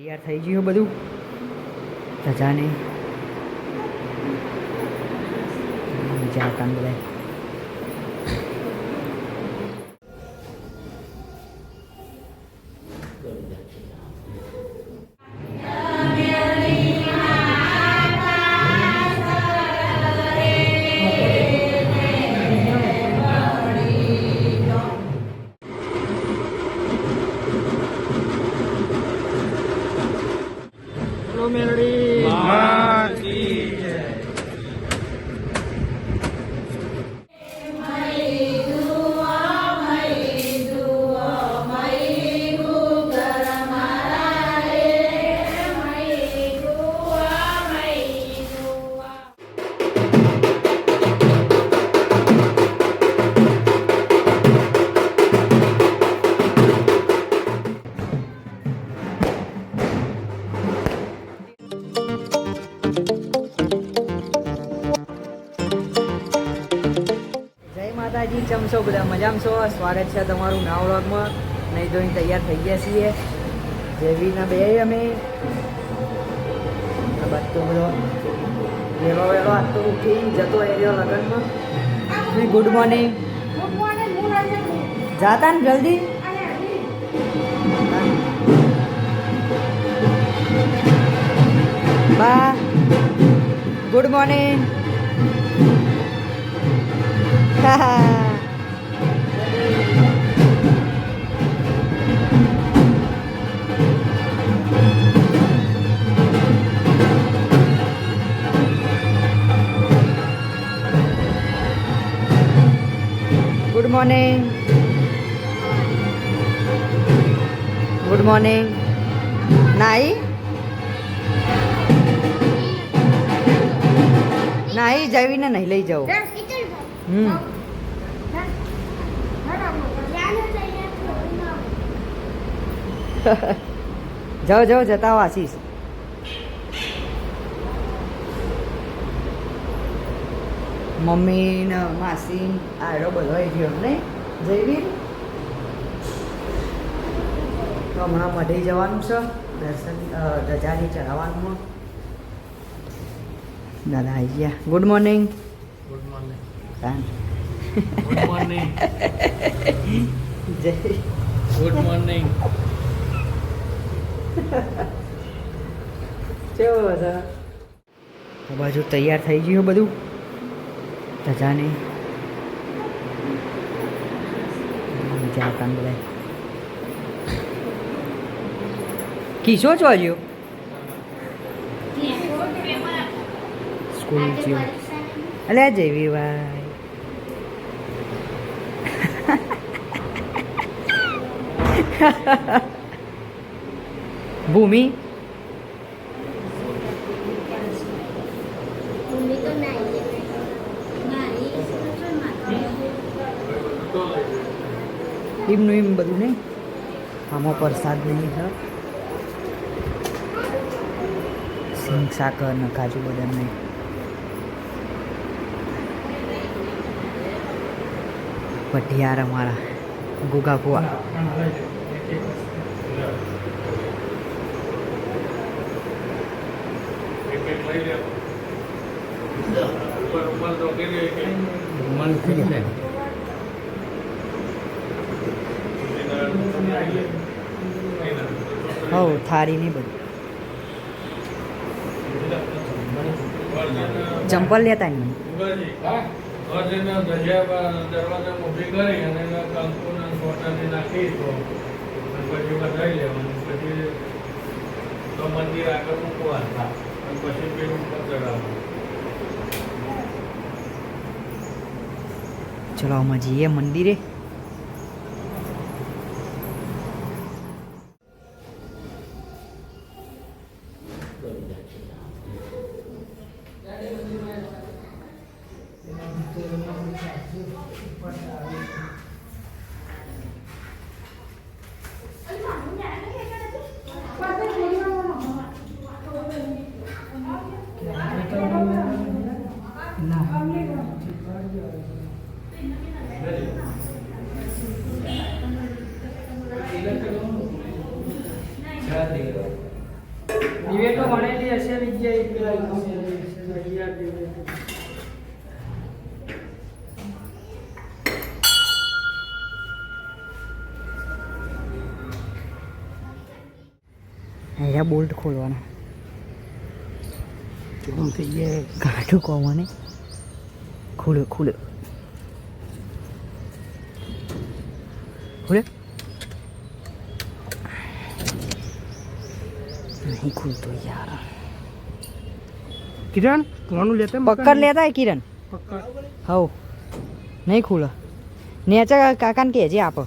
તૈયાર થઈ ગયું બધું. ધજાને જાતા બધા સ્વાગત છે તમારું નવા વ્લોગમાં. નહીં ધોઈને તૈયાર થઈ ગયા છીએ. જેવીના બે અમે. બધો બધો વહેલો વહેલો આજ તો ઉઠી જતો એરિયો લગ્નમાં. Good morning. જાતા ને જલ્દી? બા. Good morning. Good morning good morning નાઈ નાઈ જવીને નહીં લઈ જાઓ. હમ. જાઓ. જાઓ જતા આશીષ. મમ્મી ને માસી આડો બધો આવી ગયો નહીં જયવીર? તો હમણાં મઢી જવાનું છે દર્શન ધજાની ચઢાવવાનું. દાદા આવી ગયા. ગુડ મોર્નિંગ ગુડ મોર્નિંગ જય ગુડ મોર્નિંગ ગુડ મોર્નિંગ કેવો બધા બાજુ તૈયાર થઈ ગયું બધું? ધજાને જાતા ને બધા કિશો છો હજુ સ્કૂલ જ્યો અલે આ જેવી ભાઈ ભૂમિ એમનું એમ બધું નહીં. આમાં પ્રસાદ નહીં છે સિંગ સાકર ને કાજુ બદામ નહીં. ભઠિયાર અમારા ગુગા કુવા. મન થઈ ને હવ થાળી નહીં બધું. ચંપલ લેતા નહીં દરવાજા ઊભી કરી અને કંકુના અમે જઈએ મંદિરે. અહીંયા બોલ્ટ ખોલવાના. કેમ થઈ ગયા? કાઢું કોવાને ખોલ્યો ખોલ્યો. ખોલ્યો? નહીં ખુલતો યાર. કિરણ કોનું લેતા પક્કર લેતા હે કિરણ. પક્કર હવ. નહીં ખુલે. નેચા કાકાને કહેજે આપ.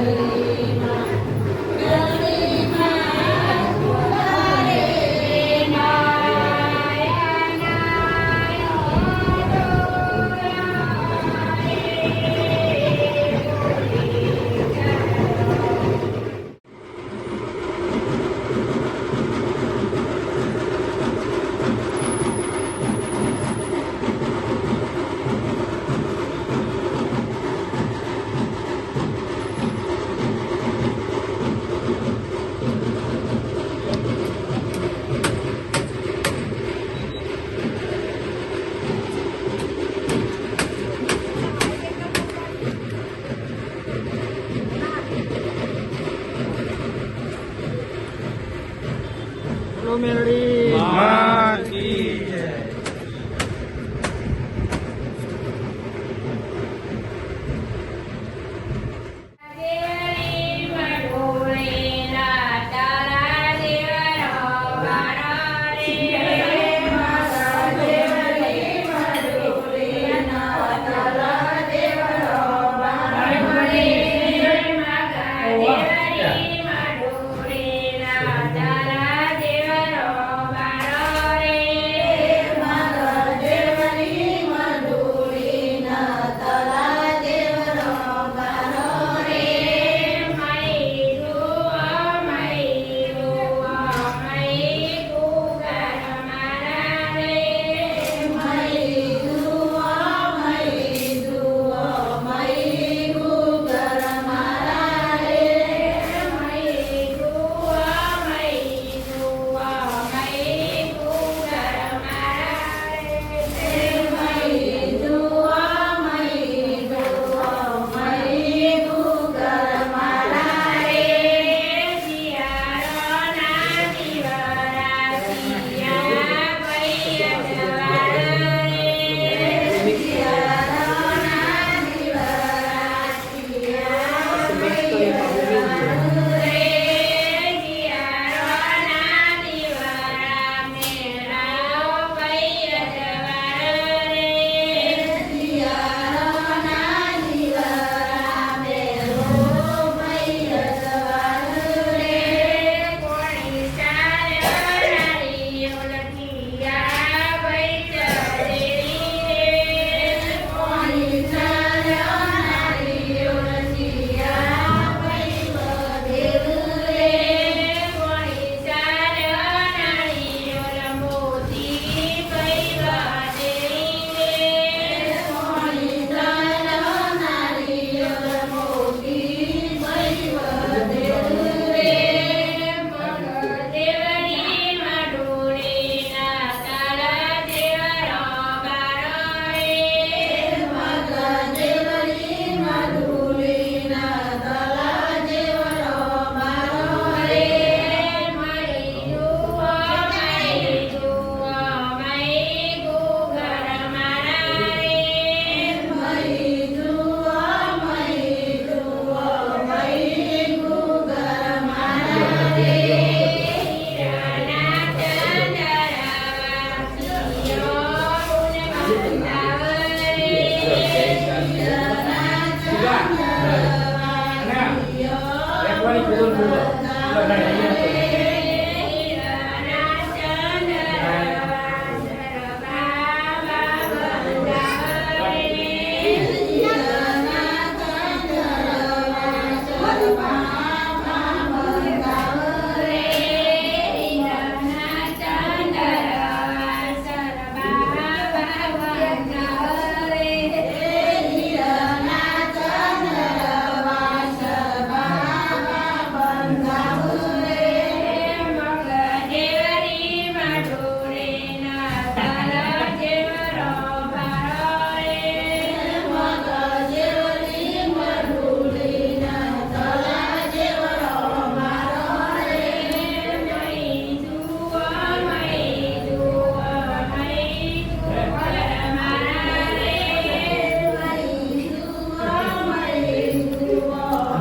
બોલો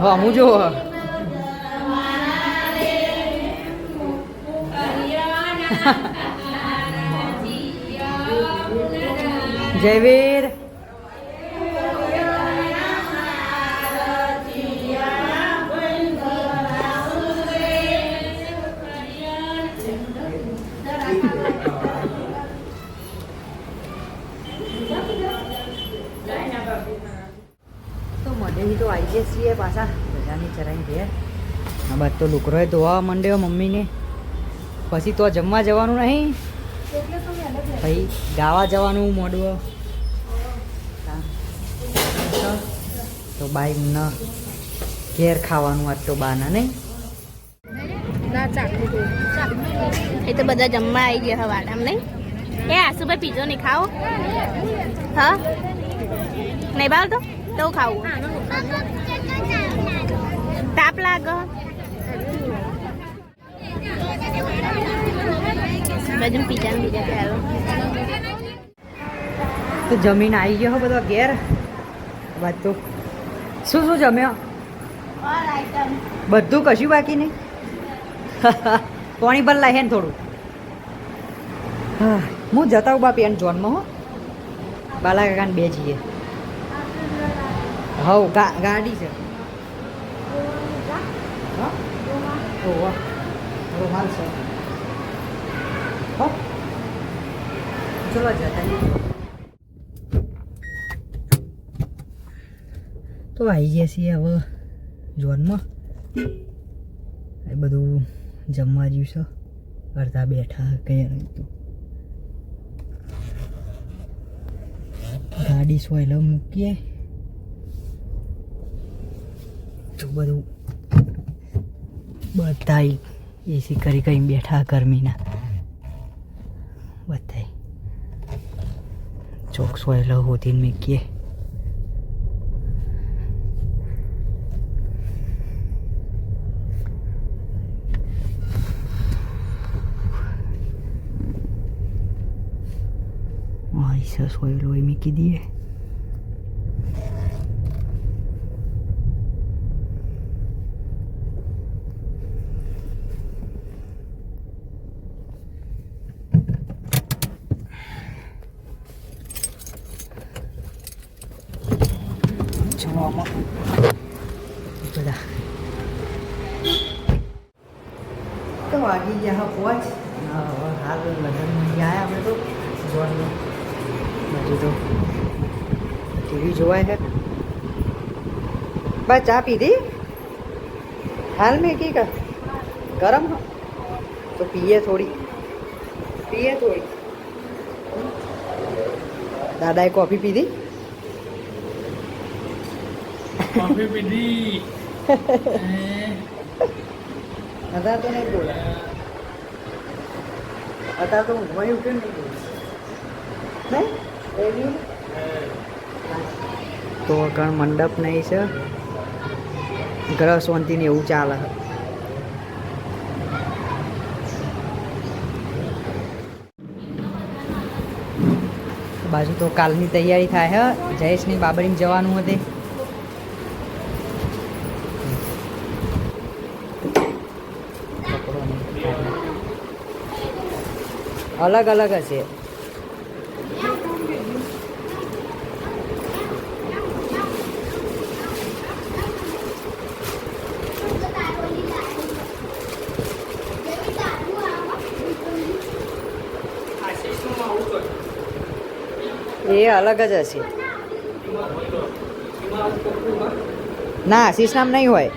હા હું જો જયવીર તો આવી જઈએ છીએ પાછા બધાની ચરાઈ ઘેર આ બાદ તો લુકરોએ ધોવા માંડ્યો મમ્મીને. પછી તો જમવા જવાનું નહીં. ભાઈ ગાવા જવાનું મોડું. તો બાઈ ન ઘેર ખાવાનું આજ તો બાના નહીં. એ તો બધા જમવા આવી ગયા હવાડા નહીં? એ આસુભાઈ પીઝો નહીં, ખાઓ. હા? નહીં ભાવ તો તો ખાવું. તાપ લાગો? બાજુ પીઝા બીજા ચાલો તો જમીન આવી ગયો બધો ઘેર. તો શું શું જમ્યો? બધું કશું બાકી નહીં. પાણી ભર લાગે ને થોડું. હા, હું જતા બાપી એને જોનમાં હો. બાલા કાકાને બે જઈએ. હવ ગાડી છે. રૂમાલ છે. ચલો જતા તો આવી ગયા છીએ હવે જોનમાં એ બધું જમવા જ્યું છે. અડધા બેઠા કઈ તો ગાડી સોયલ મૂકીએ. તો બધું બધા એસી કરી કરી બેઠા ગરમીના. બધા ચોક સોયલો હોતી મૂકીએ Ay, se suelo y Mickey 10. ચલો આમાં બધા તો વાગી ગયા પહોંચ હાલ લગ્ન ગયા આપણે તો જોવાનું બાજુ તો ટીવી જોવાય છે બસ ચા પીધી? હાલ મેં કી કર ગરમ તો પીએ થોડી. પીએ થોડી. દાદાએ કોફી પીધી? કોફી પીધી. અત્યારે તો નહીં બોલે. અત્યારે તો ઊંઘમાં ઉઠે નહીં બોલું. નહીં તો કણ મંડપ નહીં છે? ગ્રહ શાંતિને એવું ચાલે. બાજુ તો કાલની તૈયારી થાય, હે? જયેશની બાબરીને જવાનું હતું અલગ અલગ હશે. એ અલગ જ હશે. ના આશીષ નામ નહીં હોય.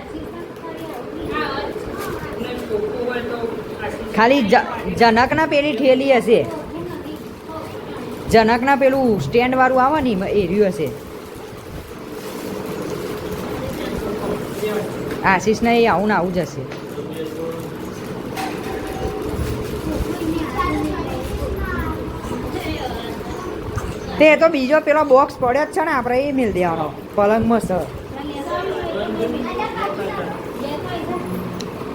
ખાલી જનકના પેલી ઠેલી હશે. જનકના પેલું સ્ટેન્ડ વાળું આવે ને એર્યું હશે. આશીષને એ આવું ને આવું જ હશે. તે તો બીજો પેલો બોક્સ પડ્યો જ છે ને, આપણે એ મિલ દેવાનો. પલંગમાં સર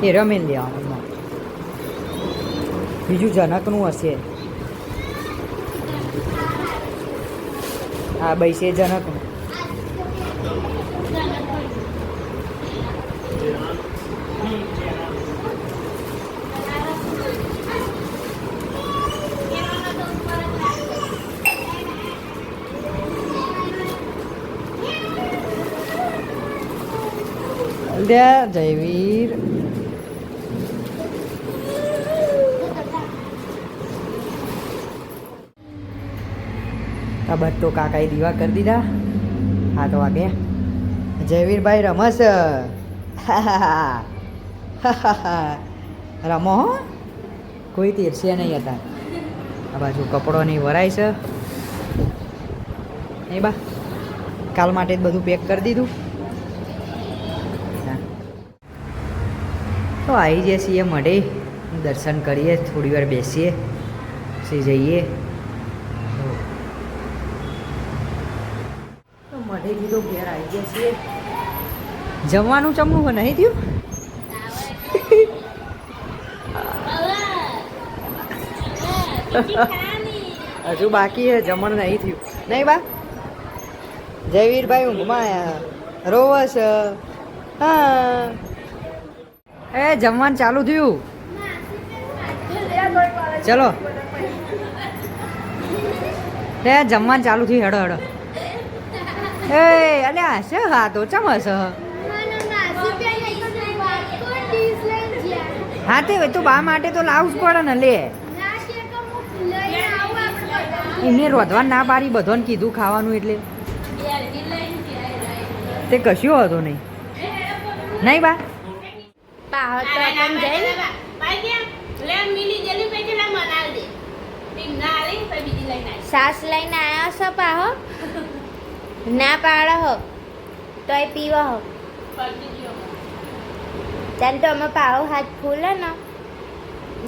એ રમેલ દેવાનો. બીજું જનકનું હશે. હા બૈસે જનકનું. લે જયવીર આ બધો કાકાએ દીવા કરી દીધા. હા તો વાગે. જયવીરભાઈ રમસ. રમો હો. કોઈ તીરશે નહીં હતા. આ બાજુ કપડો નહીં વરાય છે. એ બા, કાલ માટે જ બધું પેક કરી દીધું હા. તો આવી જઈએ છીએ મળે. દર્શન કરીએ થોડી વાર બેસીએ પછી જઈએ. તો મળેથી તો ઘેર આવી ગયા છીએ. જમવાનું ચમનું નહીં થયું? હજુ બાકી હે જમણ નહીં થયું. નહીં બા? જયવીરભાઈ ઊંઘમાં આયા. રોવસ હા. એ, જમવાનું ચાલુ થયું. ચલો. એ જમવાનું ચાલુ થયું, હેડો હેડો. એ, અલ્યા છે હા તો ચમ હશે હા તે તો બા માટે તો લાવું જ પડે ને, લે. એમને રોધવા ના પાડી, બધાને કીધું ખાવાનું એટલે. તે કશું હતો નહીં. નહીં બા. પાહો તો કેમ જાય ને સાસ લઈને આવ્યા છો પાહો ના પાડો હો. તોય પીવો હો. ત્યારે તો અમે પાહો હાથ ફૂલે ને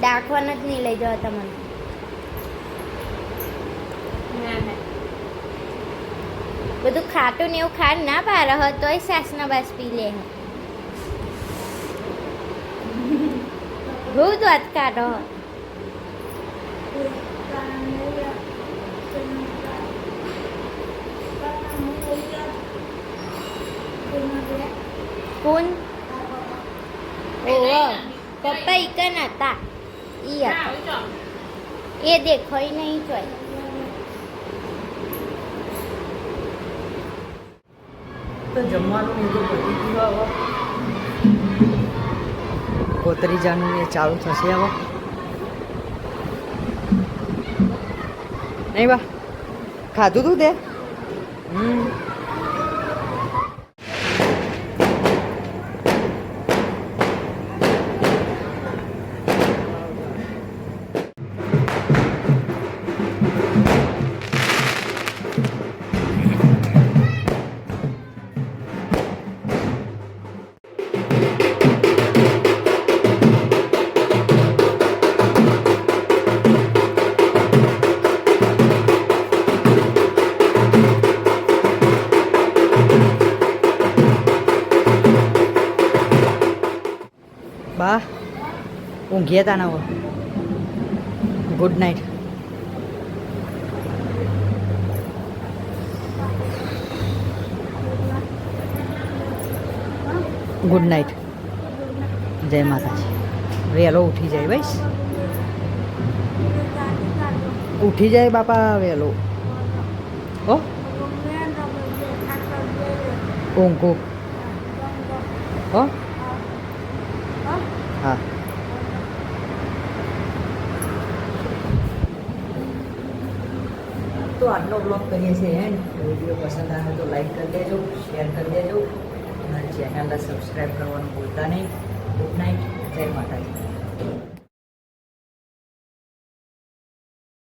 દાખવાનો જ નહીં લઈ જવા તમને. બધું ખાટું ને એવું ખાડ ના પાડે હો તોય સાસના બાસ પી લે હો. બહુ વાત કાઢો હો કોણ ઓહો, પપ્પા ઇકન હતા ઈ હતા. એ દેખાય નહીં જોઈ તો જમવાનું ને તો પતી હવે કોતરી ને ચાલુ થશે હવે. નહીં બા. ખાધું તું તે? હમ. ઊંઘીએ તા ના ગુડ નાઇટ ગુડ નાઇટ જય માતાજી. વહેલો ઉઠી જાય બસ. ઉઠી જાય બાપા વહેલો હો? ઊંઘ ઊંઘ હો હા આજનો બ્લોગ કરીએ છીએ એન્ડ વીડિયો પસંદ આવે તો લાઈક કરી દેજો શેર કરી દેજો. અને ચેનલને સબસ્ક્રાઈબ કરવાનું ભૂલતા નહીં. ગુડ નાઇટ જય માતાજી.